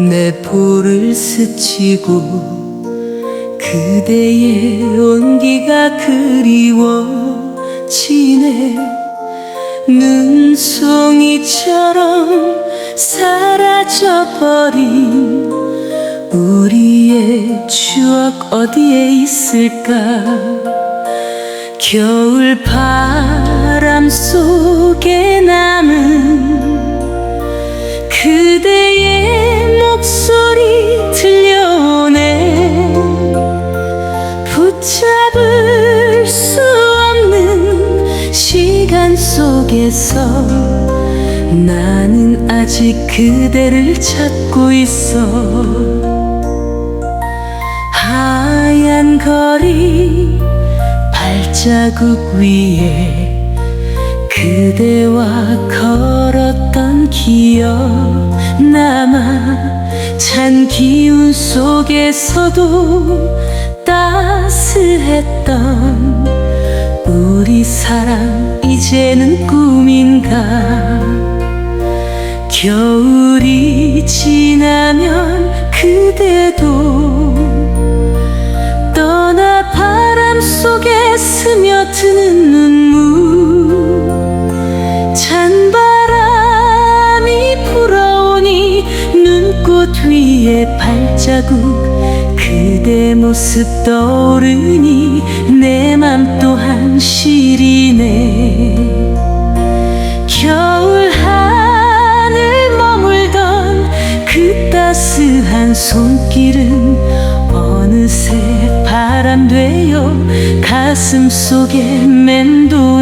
내 볼을 스치고 그대의 온기가 그리워지네 눈송이처럼 사라져버린 우리의 추억 어디에 있을까? 겨울 바람 속에 시간 속에서 나는 아직 그대를 찾고 있어. 하얀 거리 발자국 위에 그대와 걸었던 기억 남아 찬 기운 속에서도 따스했던 우리 사랑 이제는 꿈인가? 겨울이 지나면 그대도 떠나 바람 속에 스며드는 눈물. 찬바람이 불어오니 눈꽃 위에 발자국 그대 모습 떠오르니 내 맘 또한 시리네. 겨울 하늘 머물던 그 따스한 손길은 어느새 바람 되어 가슴 속에 맴도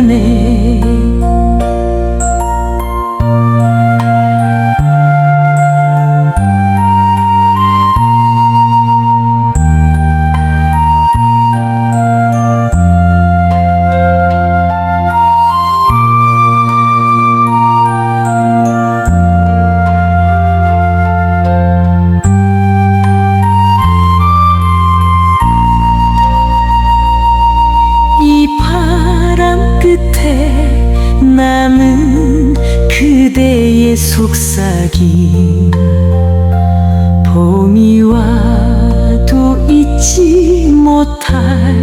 잊지 못할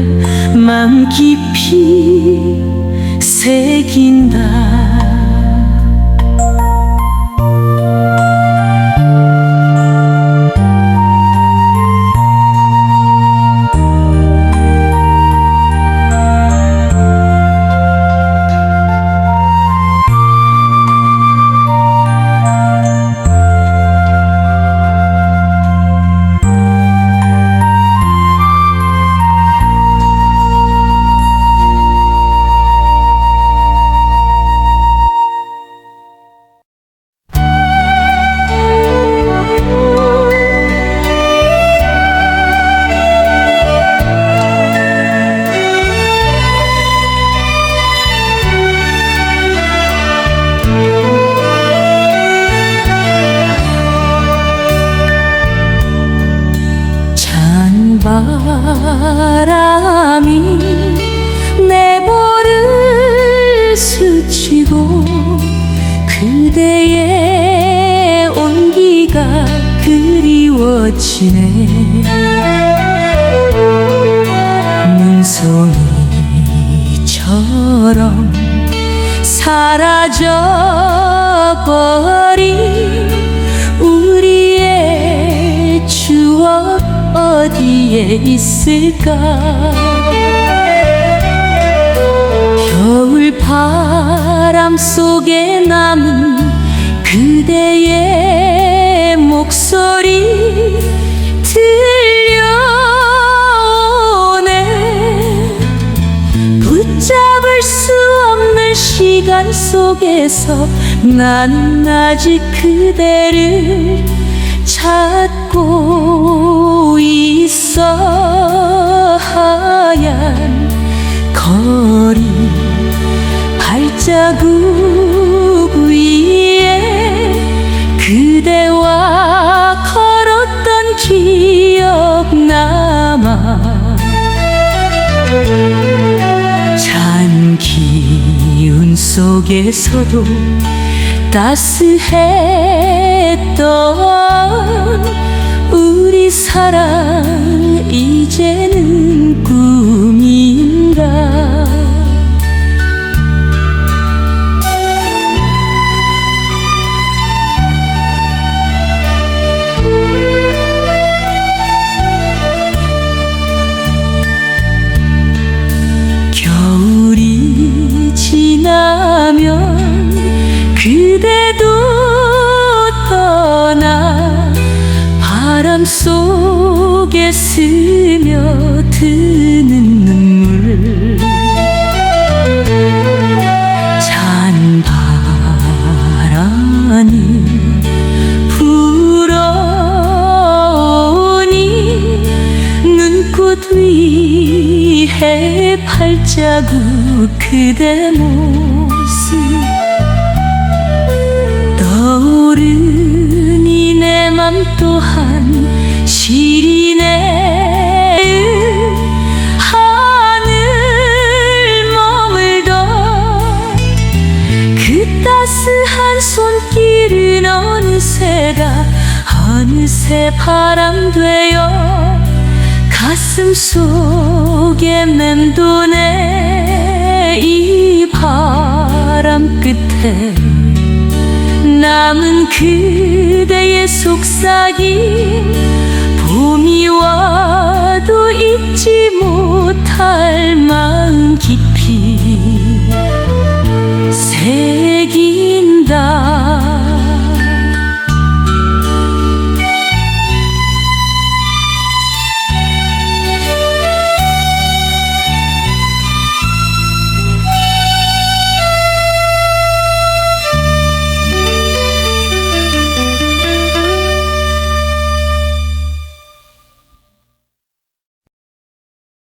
맘 깊이 새긴다 그리워지네 눈송이처럼 사라져버린 우리의 추억 어디에 있을까? 겨울 바람 속에 남은 시간 속에서 난 아직 그대를 찾고 있어. 하얀 거리 발자국 위에 그대와 걸었던 기억 남아. 찬 기운 속에서도 따스했던 우리 사랑. 속에 스며드는 눈물. 찬 바람이 불어오니 눈꽃 위에 발자국 그대 모 따스한 손길은 어느새가 어느새 바람 되어 가슴 속에 맴도네 이 바람 끝에 남은 그대의 속삭임 봄이 와도 잊지 못할 맘